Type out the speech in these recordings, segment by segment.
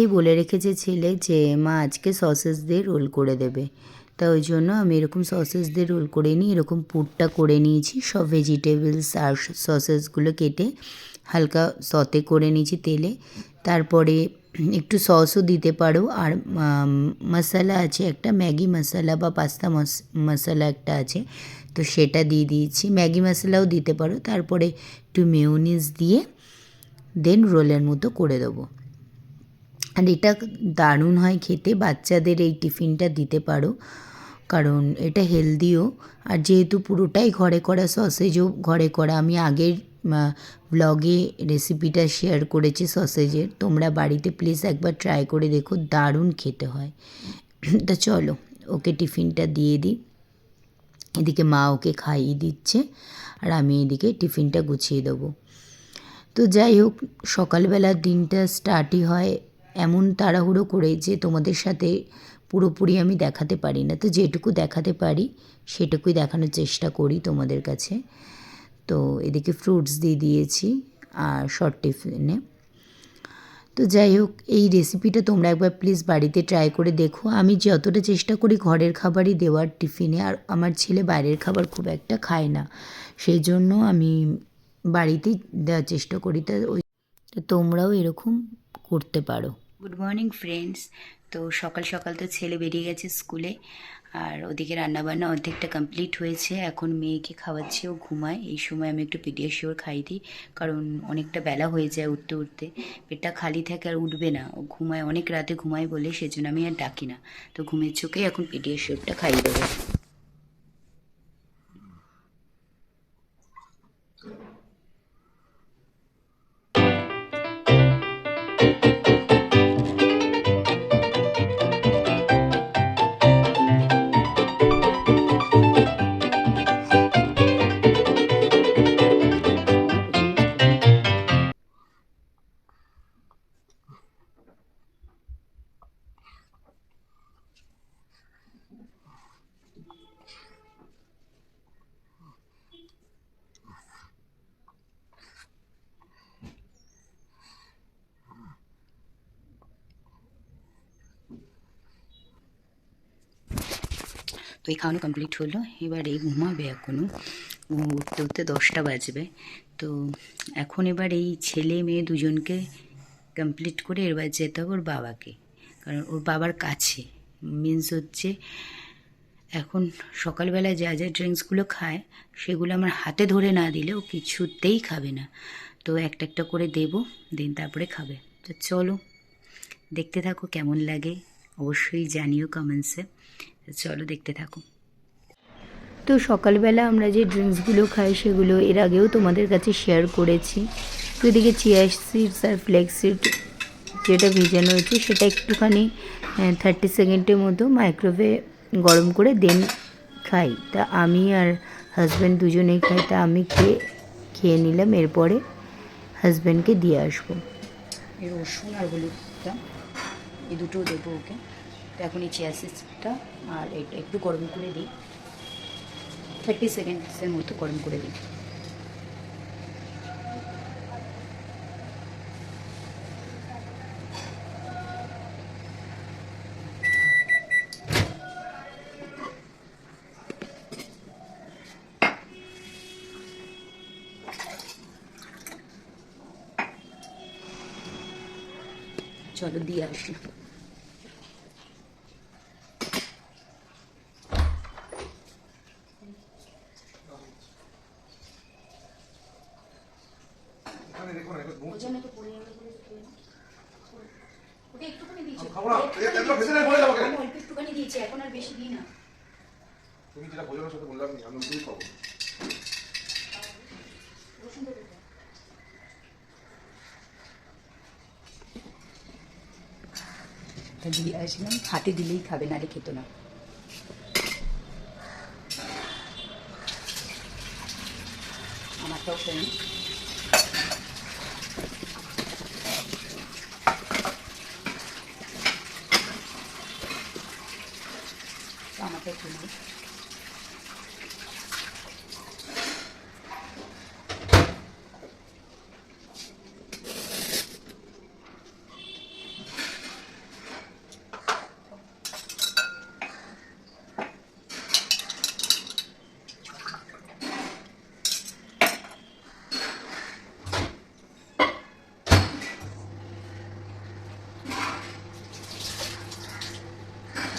থেকেই বলে রেখেছে ছেলে, যে মা আজকে সসেস দিয়ে রোল করে দেবে। তা ওই জন্য আমি এরকম সসেস দিয়ে রোল করে নিই, এরকম পুরটা করে নিয়েছি, সব ভেজিটেবলস আর সসেসগুলো কেটে হালকা সতে করে নিয়েছি তেলে। তারপরে একটু সসও দিতে পারো, আর মশলা আছে একটা, ম্যাগি মশলা বা পাস্তা মশলা একটা আছে, তো সেটা দিয়ে দিয়েছি। ম্যাগি মশলাও দিতে পারো, তারপরে একটু মেয়োনিজ দিয়ে দেন রোলের মতো করে দেবো। আর এটা দারুণ হয় খেতে। বাচ্চাদের এই টিফিনটা দিতে পারো। কারণ এটা হেলদিও। আর যেহেতু পুরোটাই ঘরে করা সসেজও ঘরে করা, আমি আগের ব্লগে রেসিপিটা শেয়ার করেছি সসেজের। তোমরা বাড়িতে প্লিজ একবার ট্রাই করে দেখো, দারুণ খেতে হয়। তা চলো, ওকে টিফিনটা দিয়ে দিই। এদিকে মা ওকে খাইয়ে দিচ্ছে, আর আমি এদিকে টিফিনটা গুছিয়ে দেবো। তো যাই হোক, সকালবেলার দিনটা স্টার্টই হয় এমন তাড়াহুড়ো করে যে তোমাদের সাথে পুরোপুরি আমি দেখাতে পারি না। তো যেটুকু দেখাতে পারি, সেটুকুই দেখানোর চেষ্টা করি তোমাদের কাছে। তো এদিকে ফ্রুটস দিয়ে দিয়েছি আর শর্ট টিফিনে তো যাই হোক, এই রেসিপিটা তোমরা একবার প্লিজ বাড়িতে ট্রাই করে দেখো। আমি যতটা চেষ্টা করি ঘরের খাবারই দেওয়ার টিফিনে আর আমার ছেলে বাইরের খাবার খুব একটা খায় না। সেই জন্য আমি বাড়িতেই দেওয়ার চেষ্টা করি। তা ওই তোমরাও এরকম করতে পারো। গুড মর্নিং ফ্রেন্ডস তো সকাল সকাল তো ছেলে বেরিয়ে গেছে স্কুলে। আর ওদিকে রান্নাবান্না অর্ধেকটা কমপ্লিট হয়েছে। এখন মেয়েকে খাওয়াচ্ছি, ও ঘুমায়। এই সময় আমি একটু পিডিয়াশিওর খাই দিই, কারণ অনেকটা বেলা হয়ে যায় উঠতে উঠতে। পেটটা খালি থাকে আর উঠবে না। ও ঘুমায়, অনেক রাতে ঘুমায় বলে, সেজন্য আমি আর ডাকি না। তো ঘুমের চোখে এখন পিডিয়াশিওরটা খাইয়ে দেবো। এই খাওয়ানো কমপ্লিট হলো। এবার এই ঘুমাবে এখনও উঠতে উঠতে দশটা বাজবে। তো এখন এবার এই ছেলে মেয়ে দুজনকে কমপ্লিট করে এবার যেতে হবে ওর বাবাকে। কারণ ওর বাবার কাছে। মিন্স হচ্ছে এখন সকালবেলায় যা যা ড্রিঙ্কসগুলো খায়, সেগুলো আমার হাতে ধরে না দিলে ও কিছুতেই খাবে না। তো একটা একটা করে দেবো, দিন তারপরে খাবে। তো চলো, দেখতে থাকো কেমন লাগে। অবশ্যই জানিও কমেন্টসে চলো দেখতে থাকো। তো সকালবেলা আমরা যে ড্রিঙ্কসগুলো খাই সেগুলো এর আগেও তোমাদের কাছে শেয়ার করেছি। তো এদিকে চিয়া সিডস আর ফ্লেক্স সিড যেটা ভেজানো হয়েছে সেটা একটুখানি থার্টি সেকেন্ডের মতো মাইক্রোওয়েভে গরম করে দেন খাই। তা আমি আর হাজব্যান্ড দুজনেই খাই তা আমি খেয়ে খেয়ে নিলাম এরপরে হাজব্যান্ডকে দিয়ে আসব। এই রসুন আর হলুদটা এই দুটো দেবো ওকে। তো এখন এই চিয়া সিডসটা আর এটা একটু গরম করে দিই। থার্টি সেকেন্ডসের মতো গরম করে দিই। চলো দিয়ে আসি ওটা একটুখানি দিয়েছি খাব না। এই তেলটা ভেজে নেই, বলে যাব কেন? আমি অল্প একটুখানি দিয়েছি এখন আর বেশি দিই না তুমি যেটা বোঝানোর সাথে বললাম আমি ওটাই খাব তা দিয়ে আসলাম হাতে দিলেই খাবে না রেখে খেত না। আমারটাও খেয়ে নিই। তো আমারটা খেয়ে নিই।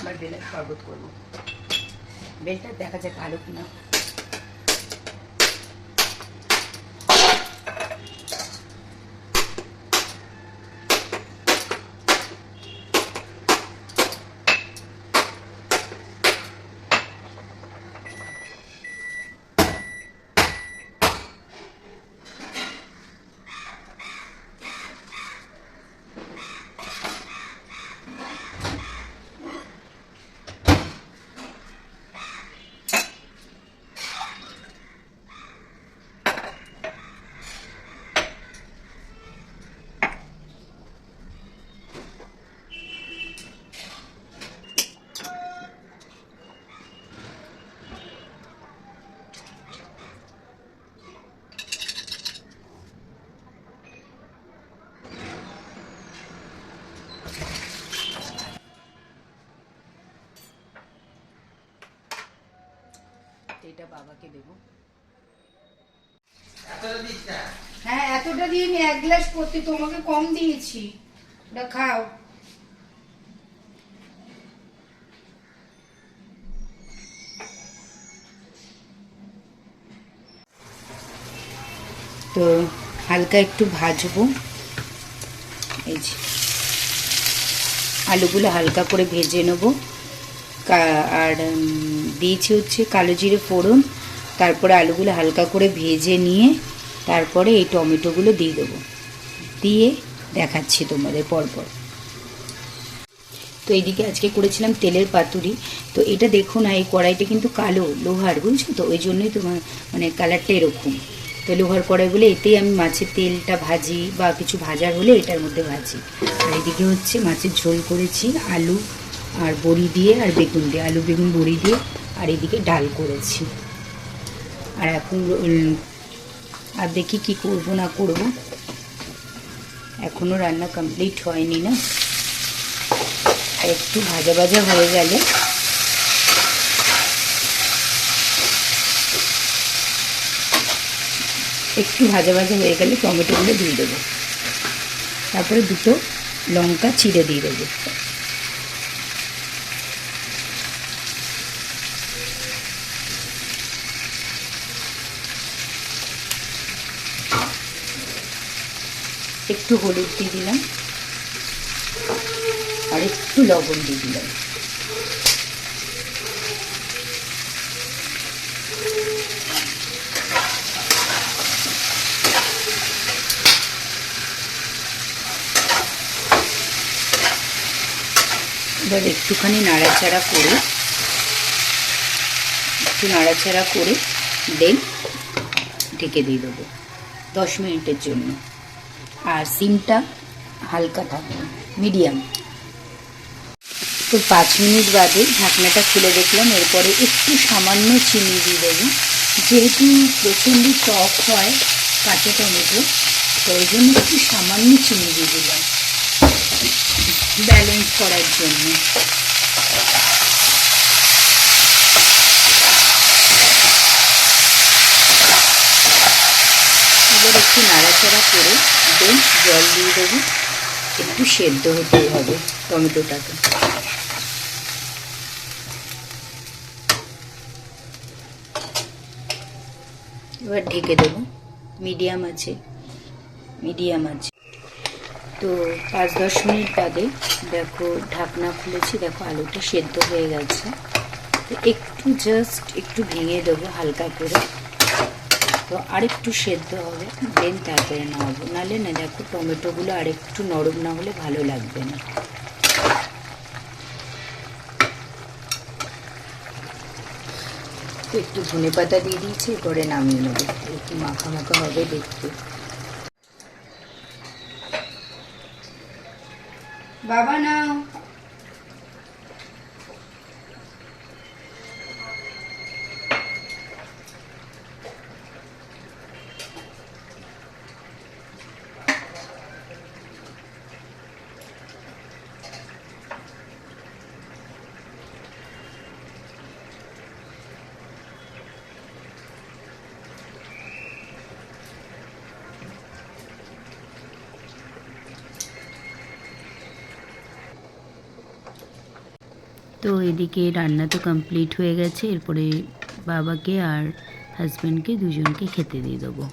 এবার বেলের শরবত করব। বেলটা দেখা যাক ভালো কিনা। এটা বাবাকে দেবো। হ্যাঁ এতটা দিয়ে এক গ্লাস করতে তোমাকে কম দিয়েছি। ওটা খাও। তো হালকা একটু ভাজবো। এই যে আলুগুলো হালকা করে ভেজে নেব। আর দিয়েছি হচ্ছে কালো জিরে ফোড়ন, তারপরে আলুগুলো হালকা করে ভেজে নিয়ে তারপরে এই টমেটোগুলো দিয়ে দেবো। দিয়ে দেখাচ্ছি তোমাদের পরপর। তো এইদিকে আজকে করেছিলাম তেলের পাতুরি। তো এটা দেখো না, এই কড়াইটা কিন্তু কালো, লোহার, বুঝছ তো? ওই জন্যই তোমার মানে কালারটা এরকম। তো লোহার কড়াই বলে এতেই আমি মাছের তেলটা ভাজি বা কিছু ভাজার হলে এটার মধ্যে ভাজি। আর এদিকে হচ্ছে মাছের ঝোল করেছি, আলু আর বড়ি দিয়ে, আর বেগুন দিয়ে, আলু, বেগুন, বড়ি দিয়ে, আর এদিকে ডাল করেছি। আর এখন আর দেখি কি করব না করব। এখনও রান্না কমপ্লিট হয়নি না। আর একটু ভাজা ভাজা হয়ে গেলে একটু ভাজা ভাজা হয়ে গেলে টমেটোগুলো দিয়ে দেবো। তারপরে দুটো লঙ্কা চিড়ে দিয়ে দেবো। একটু হলুদ দিয়ে দিলাম। আর একটু লবণ দিয়ে দিলাম। এবার একটুখানি নাড়াচাড়া করে, একটু নাড়াচাড়া করে, দেন ঢেকে দিয়ে দেবো দশ মিনিটের জন্য। আর সিমটা হালকা থাকবে মিডিয়াম তো পাঁচ মিনিট বাদে ঢাকনাটা খুলে দেখলাম, এরপরে একটু সামান্য চিনি দিয়ে দেবো। যেহেতু প্রচণ্ড টক হয় কাঁচা টমেটো, তো ওই জন্য একটু সামান্য চিনি দিয়ে দিলাম। ব্যালেন্স করার জন্য। এবার একটু নাড়াচাড়া করে দেন জল দিয়ে দেবো। একটু সেদ্ধ হতেই হবে টমেটোটাকে। এবার ঢেকে দেবো। মিডিয়াম আছে মিডিয়াম আছে। তো পাঁচ দশ মিনিট বাদে দেখো ঢাকনা খুলেছি, দেখো আলুটা সেদ্ধ হয়ে গেছে। একটু জাস্ট একটু ভেঙে দেবো হালকা করে। তো আরেকটু সেদ্ধ হবে দেন তারপরে নামাবো। নাহলে না, দেখো টমেটোগুলো আরেকটু নরম না হলে ভালো লাগবে না। একটু ধনে পাতা দিয়ে দিয়েছি পরে নামিয়ে নেব। একটু মাখা মাখা হবে দেখতে। বাবা, নাও। তো এদিকে রান্না তো কমপ্লিট হয়ে গেছে। এরপরে বাবাকে আর হাজব্যান্ডকে দুজনকে খেতে দিয়ে দেবো।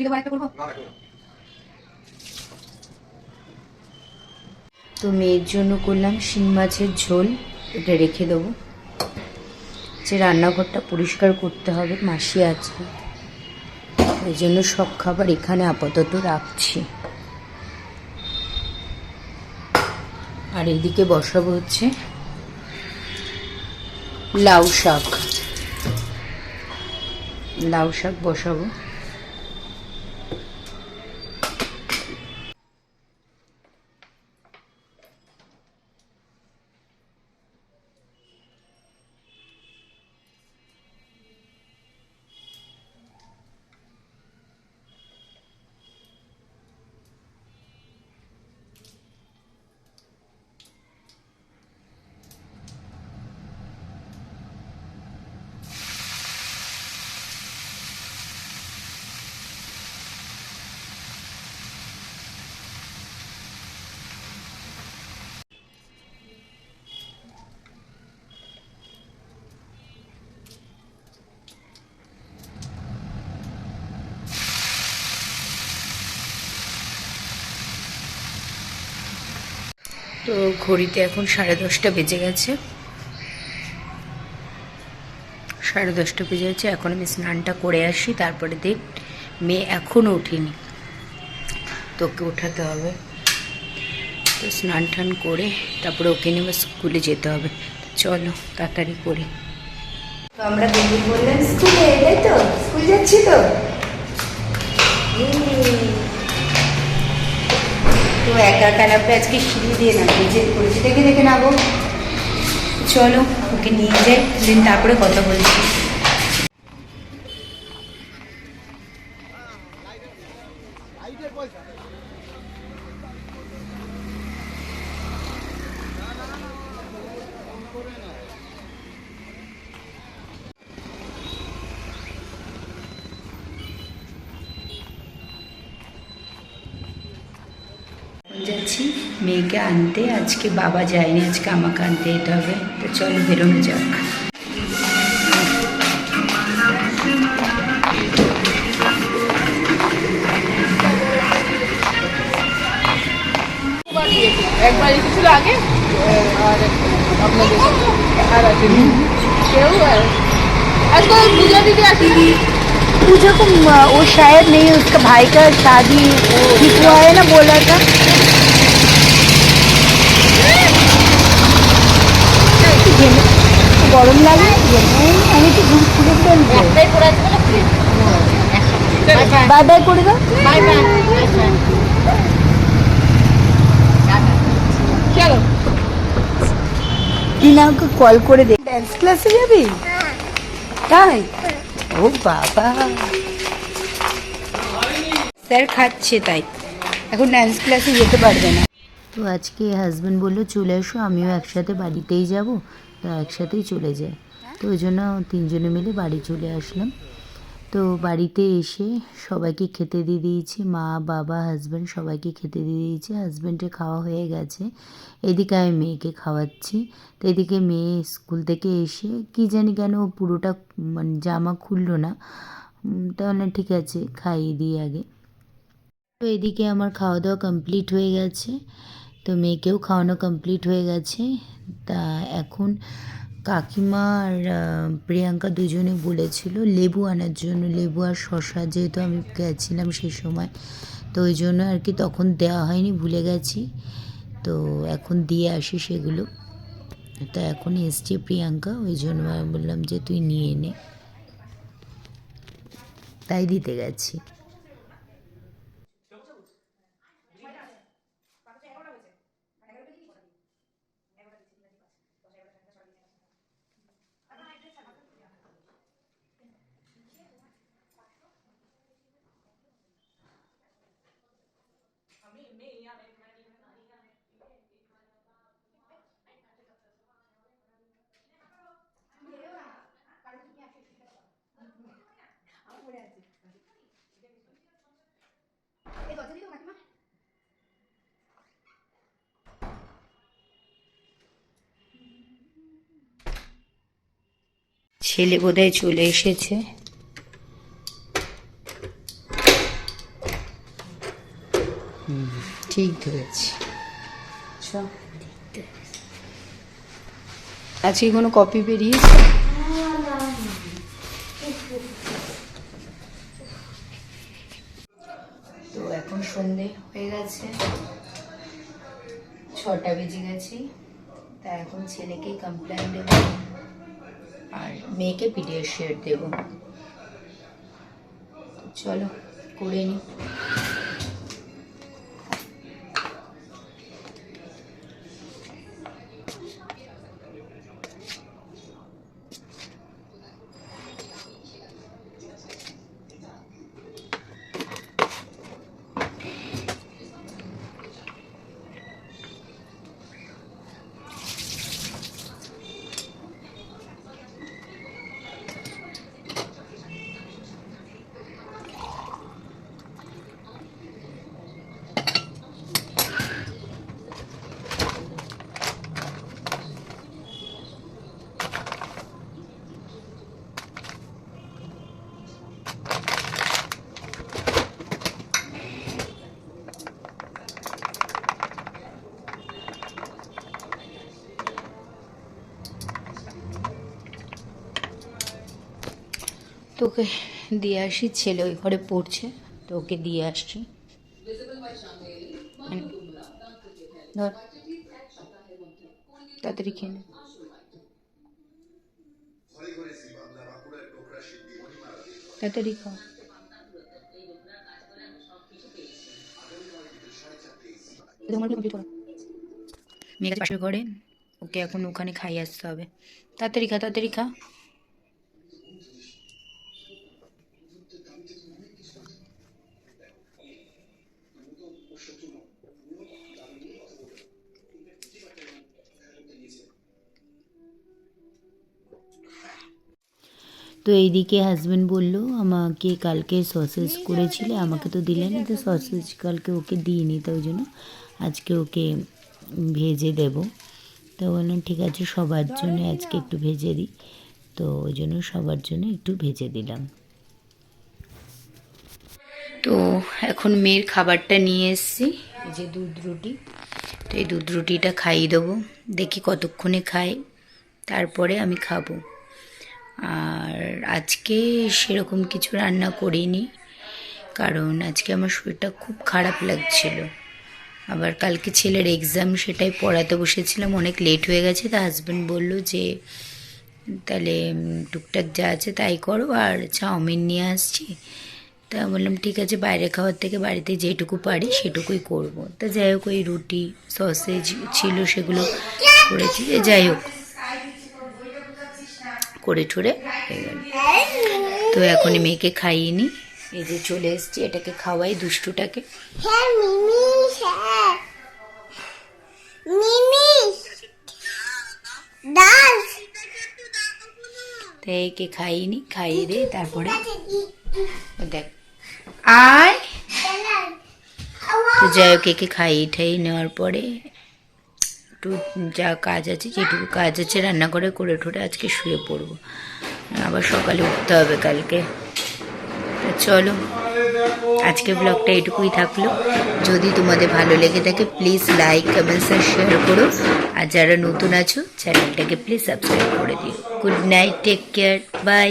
রুটি করব। তো মেয়ের জন্য করলাম শিং মাছের ঝোল এটা রেখে দেবো। যে রান্নাঘরটা পরিষ্কার করতে হবে, মাসি আছে। ওই জন্য সব খাবার এখানে আপাতত রাখছি। আর এদিকে বসাবো হচ্ছে লাউ শাক। লাউ শাক বসাবো। তো ঘড়িতে এখন সাড়ে দশটা বেজে গেছে। সাড়ে দশটা বেজে গেছে, এখন আমি স্নানটা করে আসি, তারপরে দেখ, মেয়ে এখনও ওঠেনি। তোকে ওঠাতে হবে। তো স্নান টান করে তারপরে ওকে নিয়ে স্কুলে যেতে হবে। চলো, তাড়াতাড়ি করি। তো আমরা বেবি বললেন, স্কুলে তাই তো? স্কুল যাচ্ছি তো? তো একা আজকে সিঁড়ি দিয়ে না ভিজে করেছি দেখে দেখে নাবো? চলো, ওকে নিয়ে যাই, দিন তারপরে কথা বলছি। আজকে বাবা যায়নি আজকে আমাকে আনতে যেতে হবে তো চলো বেরোনো যাক একবার রেখেছিল আগে আর আপনাদের আর আছে কেউ আর আজকাল পূজা দিদি আছে पूजा को वो शायद नहीं उसका भाई का शादी ठीक हुआ है ना बोला था গরম লাগে আমি তো ঘুম ঘুরে বাই বাই করে দাও। চলো। টিনাকে কল করে দে। ড্যান্স ক্লাসে যাবি? তাই? ও বাবা। স্যার খাচ্ছে তাই। এখন ডান্স ক্লাসে যেতে পারবে না। তো আজকে হাজব্যান্ড বলল চলে এসো আমিও একসাথে বাড়িতেই যাব। তো একসাথেই চলে যায়। তো ওই জন্য তিনজনে মিলে বাড়ি চলে আসলাম। তো বাড়িতে এসে সবাইকে খেতে দিয়ে দিয়েছি। মা, বাবা হাজব্যান্ড সবাইকে খেতে দিয়ে দিয়েছি। হাজব্যান্ডের খাওয়া হয়ে গেছে। এদিকে আমি মেয়েকে খাওয়াচ্ছি। তো এদিকে মেয়ে স্কুল থেকে এসে কি জানি কেন পুরোটা মানে জামা খুললো না। তাহলে ঠিক আছে, খাইয়ে দিই আগে। তো এদিকে আমার খাওয়া দাওয়া কমপ্লিট হয়ে গেছে। তো মেয়েকেও খাওয়ানো কমপ্লিট হয়ে গেছে। তা এখন কাকিমা আর প্রিয়াঙ্কা দুজনে বলেছিল লেবু আনার জন্য। লেবু আর শশা যেহেতু আমি গেছিলাম সেই সময়, তো ওই জন্য আর কি তখন দেওয়া হয়নি, ভুলে গেছি। তো এখন দিয়ে আসি সেগুলো। তা এখন এসছে প্রিয়াঙ্কা, ওই জন্য আমি বললাম যে তুই নিয়ে নে। তাই দিতে গেছি। ছেলে বোধহয় চলে এসেছে ঠিক ধরেছি। আজকে কোনো কপি বেরিয়েছে? তো এখন সন্ধে হয়ে গেছে। ছটা বেজে গেছি। তা এখন ছেলেকে কমপ্লেন দেব। আর মেয়েকে পিডিয়াশিয়ার দেব। তো চলো করে নি। তোকে দিয়ে আসি, ছেলে ওই ঘরে পড়ছে, তো ওকে দিয়ে আসছি। তাড়াতাড়ি খেয়ে নে। তাড়াতাড়ি খাও মেয়ে পাশের ঘরে, ওকে এখন ওখানে খাইয়ে আসতে হবে। তাড়াতাড়ি খা তাড়াতাড়ি খা। তো এইদিকে হাজব্যান্ড বলল, আমাকে কালকে সসেজ করেছিলে, আমাকে তো দিলে না, তো সসেজ কালকে ওকে দিইনি, তো ওই জন্য আজকে ওকে ভেজে দেব। তো বললাম ঠিক আছে, সবার জন্য আজকে একটু ভেজে দিই। তো ওই জন্য সবার জন্য একটু ভেজে দিলাম। তো এখন মেয়ের খাবারটা নিয়ে এসেছি যে দুধ রুটি। তো এই দুধ রুটিটা খাইয়ে দেবো, দেখি কতক্ষণে খায়, তারপরে আমি খাব। আর আজকে সেরকম কিছু রান্না করিনি, কারণ আজকে আমার শরীরটা খুব খারাপ লাগছিল। আবার কালকে ছেলের এক্সাম সেটাই পড়াতে বসেছিলাম, অনেক লেট হয়ে গেছে, তা হাজব্যান্ড বলল যে, তাহলে টুকটাক যা আছে তাই করো, আর চাউমিন নিয়ে আসছি। তা বললাম, ঠিক আছে, বাইরে খাওয়ার থেকে বাড়িতে যেটুকু পারি সেটুকুই করব। তা যাই হোক, ওই রুটি সসেজ ছিল সেগুলো করেছি যাই হোক। করে ঠুরে হয়ে গেল। তো এখন মেয়েকে খাইয়ে নিই। এই যে চলে এসছি এটাকে খাওয়াই দুষ্টুটাকে। হ্যাঁ হ্যাঁ। তাই একে খাইনি খাইয়ে দে তারপরে দেখ। আয়। তো যাই হোক একে খাইয়ে ঠাইয়ে নেওয়ার পরে একটু যা কাজ আছে, যেটুকু কাজ আছে রান্না করে করে ঠোরে আজকে শুয়ে পড়ব। আবার সকালে উঠতে হবে কালকে। চলো আজকে ব্লগটা এটুকুই থাকল। যদি তোমাদের ভালো লেগে থাকে প্লিজ লাইক কমেন্টস আর শেয়ার করো। আর যারা নতুন আছো চ্যানেলটাকে প্লিজ সাবস্ক্রাইব করে দিও। Good night take care bye